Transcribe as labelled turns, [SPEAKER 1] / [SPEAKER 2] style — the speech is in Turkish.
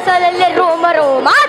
[SPEAKER 1] وصل للروم روما